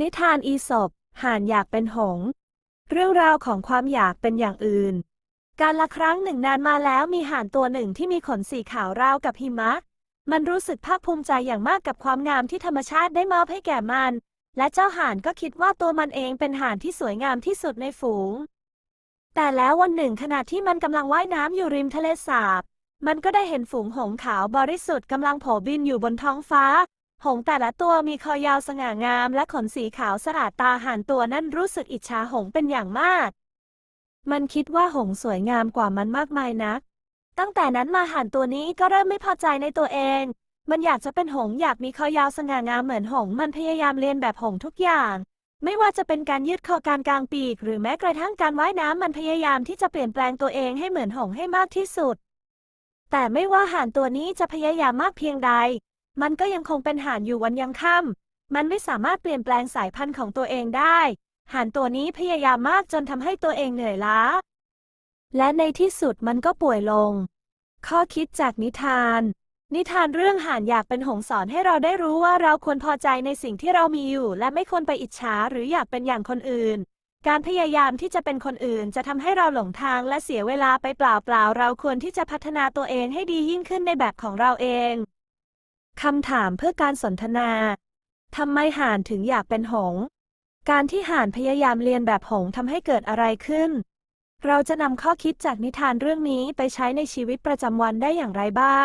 นิทานอีสปห่านอยากเป็นหงส์เรื่องราวของความอยากเป็นอย่างอื่น การละครั้งหนึ่งนานมาแล้วมีห่านตัวหนึ่งที่มีขนสีขาวราวกับหิมะ มันรู้สึกภาคภูมิใจอย่างมากกับความงามที่ธรรมชาติได้มอบให้แก่มัน และเจ้าห่านก็คิดว่าตัวมันเองเป็นห่านที่สวยงามที่สุดในฝูง แต่แล้ววันหนึ่งขณะที่มันกำลังว่ายน้ำอยู่ริมทะเลสาบ มันก็ได้เห็นฝูงหงส์ขาวบริสุทธิ์กำลังโผบินอยู่บนท้องฟ้า หงแต่ละตัวมีคอยาวสง่างาม และขนสีขาวสราดตาห่านตัวนั้นรู้สึกอิจฉาหงเป็นอย่างมาก มันคิดว่าหงสวยงามกว่ามันมากมายนัก ตั้งแต่นั้นมาห่านตัวนี้ก็เริ่มไม่พอใจในตัวเอง มันอยากจะเป็นหงอยากมีคอยาวสง่างามเหมือนหง มันพยายามเรียนแบบหงทุกอย่าง ไม่ว่าจะเป็นการยืดคอการกลางปีก หรือแม้กระทั่งการว่ายน้ำมันพยายามที่จะเปลี่ยนแปลงตัวเองให้เหมือนหงให้มากที่สุดแต่ไม่ว่าห่านตัวนี้จะพยายามมากเพียงใด มันก็ยังคงเป็นห่านอยู่วันยังค่ำมันไม่สามารถเปลี่ยนแปลงสายพันธุ์ของตัวเองได้ ห่านตัวนี้พยายามมากจนทำให้ตัวเองเหนื่อยล้า และในที่สุดมันก็ป่วยลง ข้อคิดจากนิทาน นิทานเรื่องห่านอยากเป็นหงส์สอนให้เราได้รู้ว่าเราควรพอใจในสิ่งที่เรามีอยู่ และไม่ควรไปอิจฉาหรืออยากเป็นอย่างคนอื่นการพยายามที่จะเป็นคนอื่นจะทำให้เราหลงทางและเสียเวลาไปเปล่าๆ เราควรที่จะพัฒนาตัวเองให้ดียิ่งขึ้นในแบบของเราเอง คำถามเพื่อการสนทนา ทำไมห่านถึงอยากเป็นหง การที่ห่านพยายามเรียนแบบหงทำให้เกิดอะไรขึ้น เราจะนำข้อคิดจากนิทานเรื่องนี้ไปใช้ในชีวิตประจำวันได้อย่างไรบ้าง